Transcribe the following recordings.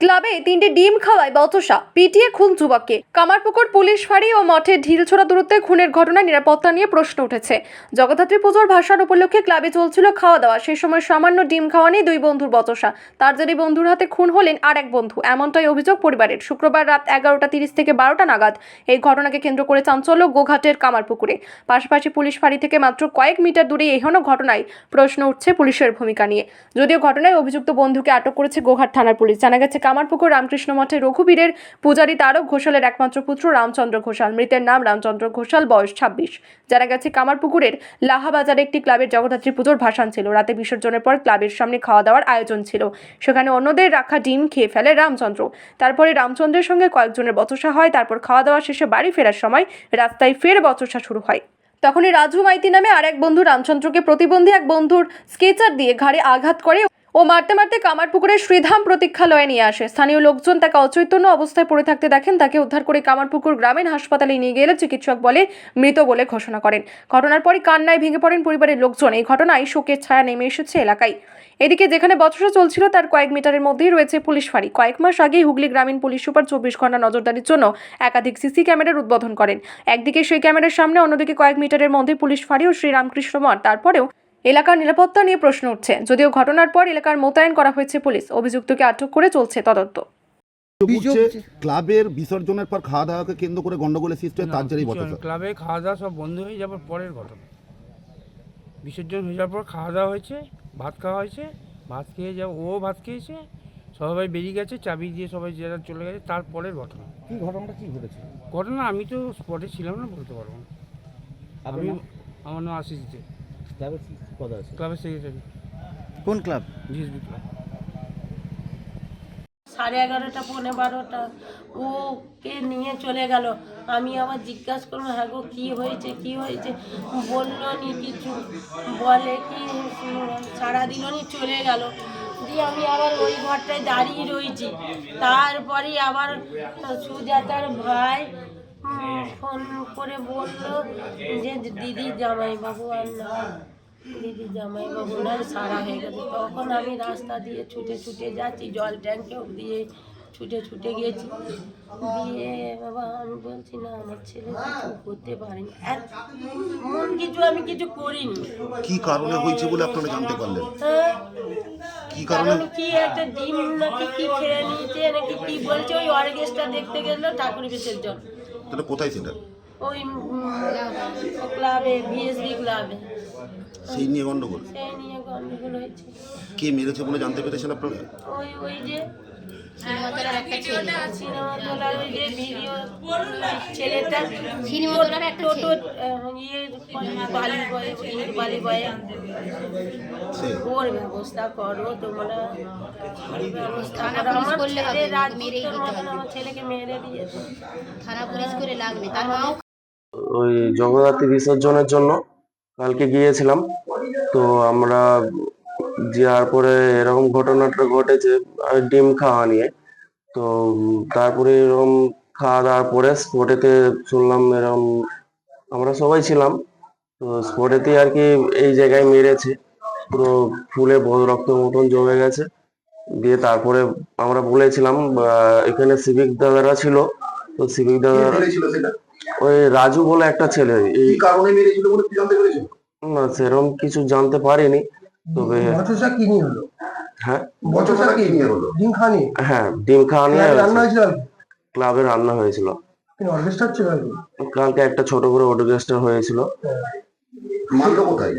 ক্লাবে তিনটি ডিম খাওয়ায় বচসা। পিটিয়ে খুন যুবককে। কামারপুকুর পুলিশ ফাঁড়ি ও মঠে ঢিল ছোড়া দূরত্বে খুনের ঘটনায় নিরাপত্তা নিয়ে প্রশ্ন উঠেছে। জগদ্ধাত্রী পুজোর ভাষার উপলক্ষে ক্লাবে চলছিল খাওয়া দাওয়া সেই সময় সামান্য ডিম খাওয়া নিয়ে দুই বন্ধুর বচসা। তার জেরে বন্ধুর হাতে খুন হলেন আর এক বন্ধু, এমনটাই অভিযোগ পরিবারের। শুক্রবার রাত এগারোটা তিরিশ থেকে বারোটা নাগাদ এই ঘটনাকে কেন্দ্র করে চাঞ্চল্য গোঘাটের কামারপুকুরে। পাশাপাশি পুলিশ ফাঁড়ি থেকে মাত্র কয়েক মিটার দূরে এহেন ঘটনায় প্রশ্ন উঠছে পুলিশের ভূমিকা নিয়ে। যদিও ঘটনায় অভিযুক্ত বন্ধুকে আটক করেছে গোঘাট থানার পুলিশ। জানা গেছে কামারপুকুর রামকৃষ্ণ মঠে রঘুবীরের পূজারী তারক ঘোষালের একমাত্র পুত্র রামচন্দ্র ঘোষাল। মৃতের নাম রামচন্দ্র ঘোষাল, বয়স ছাব্বিশ। জানা গেছে কামারপুকুরের লাহাবাজারে একটি ক্লাবের জগদ্ধাত্রী পুজোর ভাসান ছিল। রাতে বিসর্জনের পর ক্লাবের সামনে খাওয়া দাওয়ার আয়োজন ছিল। সেখানে অন্যদের রাখা ডিম খেয়ে ফেলে রামচন্দ্র। তারপরে রামচন্দ্রের সঙ্গে কয়েকজনের বচসা হয়। তারপর খাওয়া দাওয়া শেষে বাড়ি ফেরার সময় রাস্তায় ফের বচসা শুরু হয়। তখনই রাজু মাইতি নামে আরেক বন্ধু রামচন্দ্রকে প্রতিবন্ধী এক বন্ধুর স্কেচার দিয়ে ঘাড়ে আঘাত করে ও মারতে মারতে কামারপুকুরের শ্রীধাম প্রতীক্ষালয়ে নিয়ে আসে। স্থানীয় লোকজন তাকে অচৈতন্য অবস্থায় পড়ে থাকতে দেখেন, তাকে উদ্ধার করে কামারপুকুর গ্রামীণ হাসপাতালে নিয়ে গেলে চিকিৎসক বলে মৃত বলে ঘোষণা করেন। ঘটনার পরই কান্নায় ভেঙে পড়েন পরিবারের লোকজন। এই ঘটনায় শোকের ছায়া নেমে এসেছে এলাকায়। এদিকে যেখানে বচসা চলছিল, তার কয়েক মিটারের মধ্যেই রয়েছে পুলিশ ফাঁড়ি। কয়েক মাস আগেই হুগলি গ্রামীণ পুলিশ সুপার চব্বিশ ঘণ্টা নজরদারির জন্য একাধিক সিসি ক্যামেরার উদ্বোধন করেন। একদিকে সেই ক্যামেরার সামনে, অন্যদিকে কয়েক মিটারের মধ্যে পুলিশ ফাঁড়ি ও শ্রীরামকৃষ্ণ মঠ। তারপরেও এলাকার নিরাপত্তা নিয়ে প্রশ্ন উঠছে। যদিও ঘটনার পর এলাকার মোতায়েন করা হয়েছে পুলিশ অভিযুক্তকে আটক করে চলছে তদন্ত। ক্লাবের বিসর্জনের পর খাওয়া দাওয়াকে কেন্দ্র করে গন্ডগোলের সৃষ্টি হয় তার জেরেই ক্লাবে খাওয়া দাওয়া সব বন্ধ হয়ে যাওয়ার পরের ঘটনা। বিসর্জন হয়ে যাওয়ার পর খাওয়া দাওয়া হয়েছে ভাত খাওয়া হয়েছে ভাত খেয়ে যাও ও ভাত খেয়েছে সবাই বেরিয়ে গেছে চাবি দিয়ে সবাই যারা চলে গেছে তারপরের ঘটনা। কি ঘটনাটা কি ঘটেছে? ঘটনা আমি তো স্পটে ছিলাম না বলতে পারব না। আমি আমার নাম আশিস দে। ক্লাবের পদ আছে? ক্লাবের সেক্রেটারি কোন ক্লাব জিএসবি ক্লাব সাড়ে এগারোটা, পৌনে বারোটা। ওকে নিয়ে চলে গেল? আমি আবার জিজ্ঞাসা করলাম হ্যাঁ গো, কী হয়েছে? কী হয়েছে? বলল নি কিছু। বলে কি সারা দিল নি চলে গেল। দিয়ে আমি আবার ওই ঘরটায় দাঁড়িয়ে রয়েছি। তারপরে আবার সুজাতার ভাই ফোন করে বলল যে, দিদি জামাইবাবু, আর না। দিদি সারা হয়ে গেছে। তখন আমি রাস্তা দিয়ে ছুটে ছুটে যাচ্ছি জল ট্যাঙ্কে দিয়ে ছুটে ছুটে গেছি। দিয়ে বাবা আমি বলছি না আমার ছেলে কিছু করতে পারেনি। মন কিছু আমি কিছু করিনি। কি কারণে হয়েছে বলে আপনারা জানতে পারলেন? হ্যাঁ? কি কারণে? কি একটা ডিম নাকি কি খেয়ে নিয়েছে নাকি কি বলছে ওই অর্গেস্টটা দেখতে গেল ঠাকুর বিসর্জন। তাহলে কোথায় সেটা ওই ক্লাবে বিএসবি ক্লাবে। সেই নিয়ে গন্ডগোল? সেই নিয়ে গন্ডগোল হয়েছে। কে মেরেছে বলে জানতে পেরেছেন আপনারা? ওই ওই যে ছেলেটা টোটো ইয়ে বালি বয়ে বালি বয়ে। ওর ব্যবস্থা করো তোমরা। ওর ব্যবস্থা করো। আমার ছেলে রাজপুত্রের মতন আমার ছেলেকে মেরে দিয়েছে। থানা পুলিশ করে লাগবে তার মাও ওই জগদ্ধাত্রী বিসর্জনের জন্য কালকে গিয়েছিলাম। তো আমরা যাওয়ার পরে এরকম ঘটনাটা ঘটেছে ডিম খাওয়া নিয়ে। তো তারপরে এরকম খাওয়া দাওয়ার পরে স্পটেতে শুনলাম এরকম আমরা সবাই ছিলাম। তো স্পটেতে আর কি এই জায়গায় মেরেছে, পুরো ফুলে রক্ত মতন জমে গেছে। দিয়ে তারপরে আমরা বলেছিলাম এখানে সিভিক দাদারা ছিল। তো সিভিক দাদারা ওই রাজু বলে একটা ছেলে। এই কারণে মেরেছিল বলে কি জানতে পেরেছেন না সেরকম কিছু জানতে পারিনি তবে বচসা কি নিয়ে হলো? হ্যাঁ? বচসা কি নিয়ে হলো? ডিম খানি হ্যাঁ ডিম নিয়ে রান্না হয়েছিল ক্লাবে রান্না হয়েছিল। অর্কেস্ট্রা ছিল কালকে? একটা ছোট করে অটোগেস্টার হয়েছিল। মারলো কোথায়?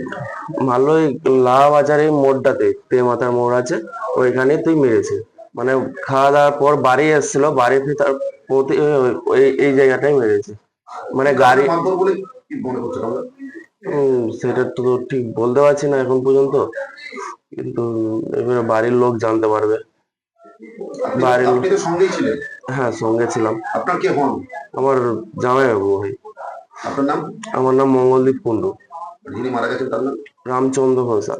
ভালো ওই লাহা বাজারে মোড়টাতে তে মাথার মোড় আছে ওইখানে তুই মেরেছে। মানে খাওয়া দাওয়ার পর বাড়ি এসেছিল বাড়ি ফেরার পথে ওই- ওই- এই জায়গাটাই মেরেছে। মানে গাড়ি সেটা তো ঠিক বলতে পারছি না এখন পর্যন্ত। কিন্তু এবারে বাড়ির লোক জানতে পারবে। বাড়ির আপনি তো সঙ্গেই ছিলেন। হ্যাঁ সঙ্গে ছিলাম। আপনার কে হন? আমার জামাইবাবু ভাই। আপনার নাম? আমার নাম মঙ্গলদীপ কুণ্ডু। যিনি মারা গেছেন তার নাম? রামচন্দ্র ঘোষাল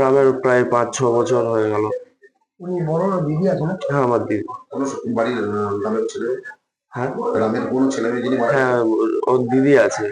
রামের প্রায় পাঁচ ছ বছর হয়ে গেল। উনি বড় দিদি আছে হ্যাঁ আমার দিদি। কোনো বাড়ির ছেলে? হ্যাঁ গ্রামের কোনো ছেলে মেয়ে যিনি মারা হ্যাঁ ওর- দিদি আছে।